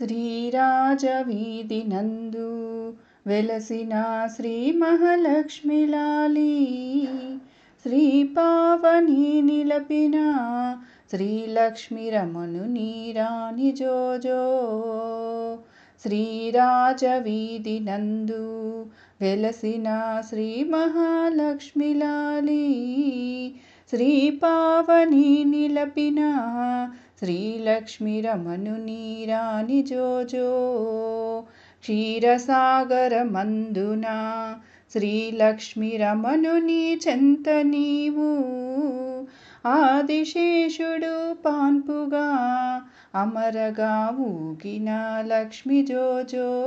శ్రీరాజవీధి నందు వెలసిన శ్రీ మహాలక్ష్మిలాలి శ్రీ పావని నిలపిన శ్రీలక్ష్మి రమను నీరాని జోజో శ్రీరాజవీధి నందు వెలసిన శ్రీ మహాలక్ష్మిలాలి శ్రీ పావని నిలపిన శ్రీలక్ష్మి రమను నీరాని జోజో. క్షీరసాగర మందున శ్రీలక్ష్మి రమను నీ చెంత నీవు. ఆదిశేషుడు పాన్పుగా అమరగా ఊగిన లక్ష్మి జోజో.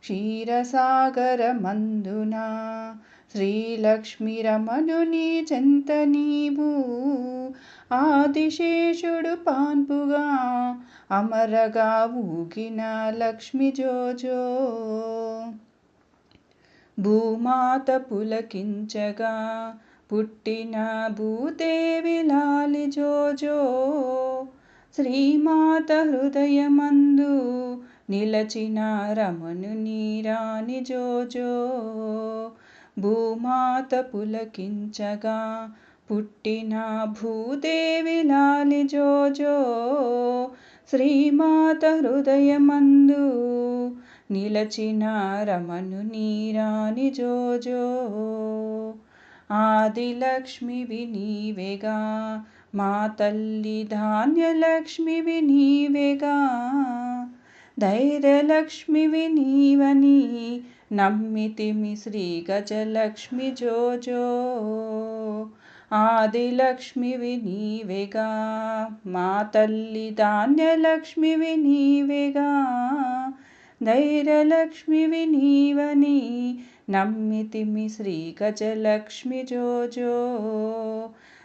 క్షీరసాగర మందున శ్రీలక్ష్మి రమణుని చెంత నీవు ఆదిశేషుడు పాన్పుగా అమరగా ఊగిన లక్ష్మి జోజో. భూమాత పులకించగా పుట్టిన భూదేవి లాలి జోజో. శ్రీమాత హృదయమందు నిలచిన రమను నీరాని జోజో. భూమాత పులకించగా పుట్టిన భూదేవి లాలి జోజో శ్రీమాత హృదయమందు నిలచిన రమను నీరాని జోజో. ఆదిలక్ష్మివి నీవేగా మా తల్లి ధాన్యలక్ష్మివి నీవేగా ధైర్యలక్ష్మివి నీవని నమ్మితిమి శ్రీ గజలక్ష్మి జోజో. ఆదిలక్ష్మివి నీవేగా మా తల్లి ధాన్యలక్ష్మివి నీవేగా ధైర్యలక్ష్మివి నీవని నమ్మితిమి శ్రీ గజలక్ష్మి జోజో.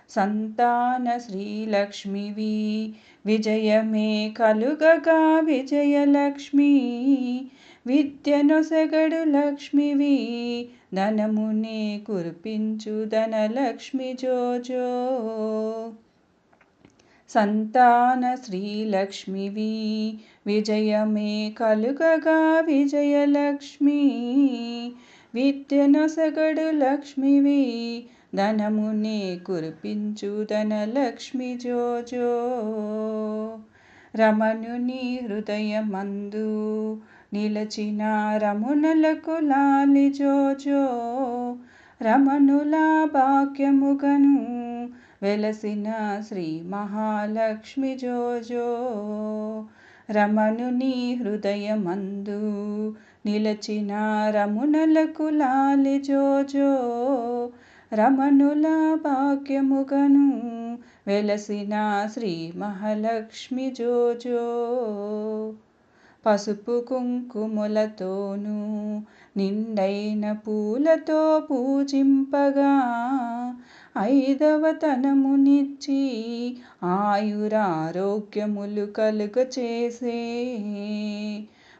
సంతాన శ్రీలక్ష్మివి విజయమే కలుగగా విజయలక్ష్మి. విద్యనొసగడు లక్ష్మివి ధనమునే కురిపించు ధనలక్ష్మి జోజో సంతాన శ్రీలక్ష్మివి విజయమే కలుగగా విజయలక్ష్మి విద్యనొసగడు లక్ష్మివి ధనమునే కురిపించు ధనలక్ష్మి జోజో రమణుని హృదయమందు నిలచిన రమునలకు లాలి జోజో. రమణుల భాగ్యముగను వెలసిన శ్రీ మహాలక్ష్మి జోజో. రమణుని హృదయమందు నిలచిన రమునలకు లాలి జోజో. రమణుల భాగ్యముగను వెలసిన శ్రీ మహాలక్ష్మి జోజో. పసుపు కుంకుమలతోనూ నిండైన పూలతో పూజింపగా ఐదవ తనమునిచ్చి ఆయురారోగ్యములు కలుగ చేసే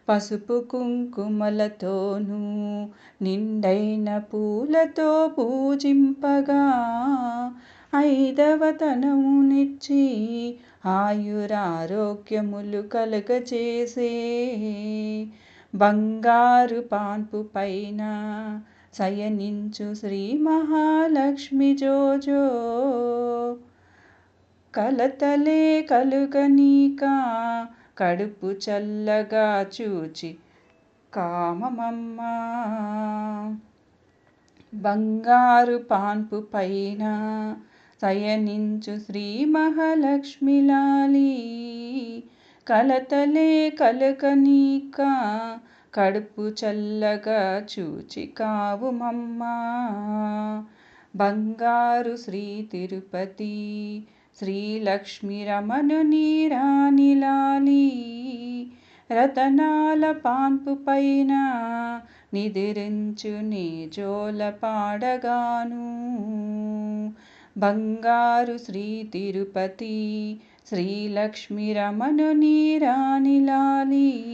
పసుపు కుంకుమలతోనూ నిండైన పూలతో పూజింపగా ఐదవ తనమునిచ్చి ఆయురారోగ్యములు కలగచేసే బంగారు పాన్పు పైన శయనించు శ్రీ మహాలక్ష్మి జోజో. కలతలే కలుగనీక కడుపు చల్లగా చూచి కామమమ్మ. బంగారు పాన్పు పైన శయనించు శ్రీ మహాలక్ష్మిలాలి. కలతలే కలకనీక కడుపు చల్లగా చూచి కావుమమ్మ బంగారు శ్రీ తిరుపతి శ్రీలక్ష్మి రమణు నీరాని లాలి రతనాల పాన్పు పైన నిదిరించు నీ జోల పాడగాను. బంగారు శ్రీ తిరుపతి శ్రీలక్ష్మి రమణుని నీరాని లాలి.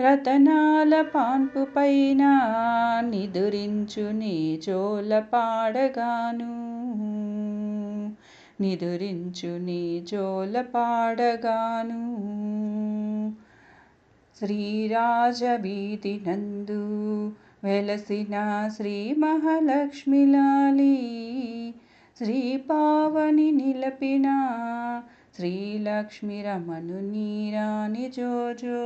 రతనాల పాన్పు పైన నిదురించు నీ చోల పాడగాను. నిదురించు నీ జోల పాడగాను. శ్రీరాజవీతి నందు వెలసిన శ్రీ మహాలక్ష్మిలాలీ శ్రీపావని నిలపిన శ్రీలక్ష్మి రమణు నీరాని జోజో.